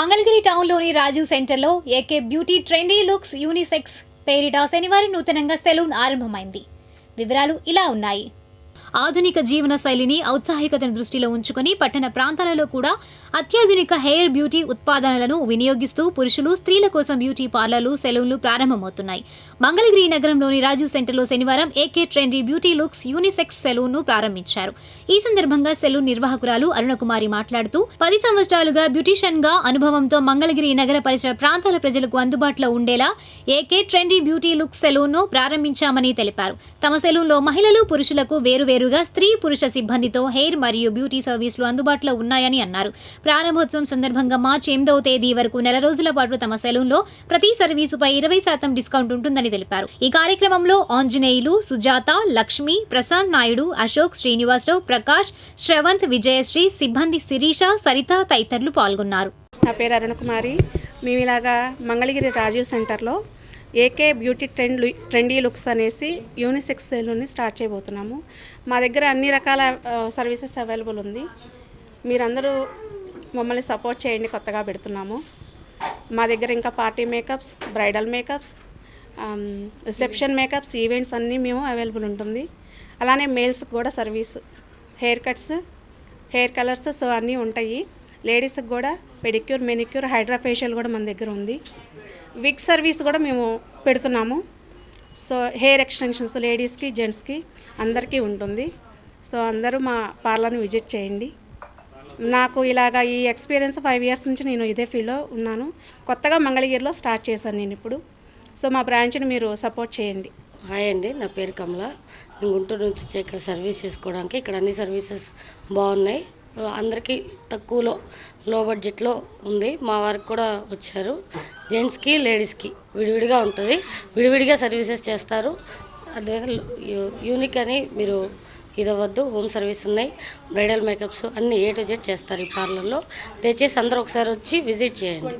మంగళగిరి టౌన్లోని రాజు సెంటర్లో A K beauty trendy looks unisex పేరిట శనివారం నూతనంగా సెలూన్ ఆరంభమైంది. వివరాలు ఇలా ఉన్నాయి. ఆధునిక జీవన శైలిని ఔత్సాహికతను దృష్టిలో ఉంచుకొని పట్టణ ప్రాంతాలలో కూడా అత్యాధునిక హెయిర్ బ్యూటీ ఉత్పాదనలను వినియోగిస్తూ పురుషులు స్త్రీల కోసం బ్యూటీ పార్లర్లు సెలూన్లు ప్రారంభమవుతున్నాయి. మంగళగిరి నగరంలోని రాజు సెంటర్లో శనివారం A K trendy beauty looks unisex సెలూన్ను ప్రారంభించారు. ఈ సందర్భంగా సెలూన్ నిర్వాహకురాలు అరుణకుమారి మాట్లాడుతూ పది సంవత్సరాలుగా బ్యూటీషియన్గా అనుభవంతో మంగళగిరి నగర పరిసర ప్రాంతాల ప్రజలకు అందుబాటులో ఉండేలా A K trendy beauty looks సెలూన్ను ప్రారంభించామని తెలిపారు. తమ సెలూన్లో మహిళలు పురుషులకు వేరువేరుగా స్త్రీ పురుష సిబ్బందితో హెయిర్ మరియు బ్యూటీ సర్వీసులు అందుబాటులో ఉన్నాయని అన్నారు. ప్రారంభోత్సవం సందర్భంగా మార్చి ఎనిమిదవ తేదీ వరకు నెల రోజుల పాటు తమ సెలూన్లో ప్రతి సర్వీసుపై ఇరవై శాతం డిస్కౌంట్ ఉంటుందని తెలిపారు. ఈ కార్యక్రమంలో ఆంజనేయులు సుజాత లక్ష్మి ప్రశాంత్ నాయుడు అశోక్ శ్రీనివాసరావు ప్రకాష్ శ్రవంత్ విజయశ్రీ సిబ్బంది శిరీష సరిత తదితరులు పాల్గొన్నారు. నా పేరు అరుణకుమారి మేము ఇలాగా మంగళగిరి రాజీవ్ సెంటర్లో ఏకే బ్యూటీ ట్రెండ్ లు- ట్రెండీ లుక్స్ అనేసి యూనిసెక్స్ సెలూన్ని స్టార్ట్ చేయబోతున్నాము. మా దగ్గర అన్ని రకాల సర్వీసెస్ అవైలబుల్ ఉంది. మీరందరూ మమ్మల్ని సపోర్ట్ చేయండి కొత్తగా పెడుతున్నాము. మా దగ్గర ఇంకా party makeups bridal makeups reception makeups events అన్నీ మేము అవైలబుల్ ఉంటుంది. అలానే మేల్స్కి కూడా service hair cuts hair colours so అన్నీ ఉంటాయి. లేడీస్కి కూడా పెడిక్యూర్ మెనిక్యూర్ హైడ్రా ఫేషియల్ కూడా మన దగ్గర ఉంది. విగ్ సర్వీస్ కూడా మేము పెడుతున్నాము. సో హెయిర్ ఎక్స్టెన్షన్స్ లేడీస్కి జెంట్స్కి అందరికీ ఉంటుంది. సో అందరూ మా పార్లర్ని విజిట్ చేయండి. నాకు ఇలాగా ఈ ఎక్స్పీరియన్స్ ఫైవ్ ఇయర్స్ నుంచి నేను ఇదే ఫీల్డ్లో ఉన్నాను. కొత్తగా మంగళగిరిలో స్టార్ట్ చేశాను నేను ఇప్పుడు. సో మా బ్రాంచ్ని మీరు సపోర్ట్ చేయండి. హాయ్ అండి నా పేరు కమల. నేను గుంటూరు నుంచి వచ్చి ఇక్కడ సర్వీస్ చేసుకోవడానికి ఇక్కడ అన్ని సర్వీసెస్ బాగున్నాయి. అందరికీ తక్కువలో లో బడ్జెట్లో ఉంది. మా వారికి కూడా వచ్చారు. జెంట్స్కి లేడీస్కి విడివిడిగా ఉంటుంది. విడివిడిగా సర్వీసెస్ చేస్తారు. అదే యూనిక్ అని మీరు ఇదవద్దు హోమ్ సర్వీస్ ఉన్నాయి. బ్రైడల్ మేకప్స్ అన్ని ఏ టు జెడ్ చేస్తారు ఈ పార్లర్లో. దయచేసి అందరూ ఒకసారి వచ్చి విజిట్ చేయండి.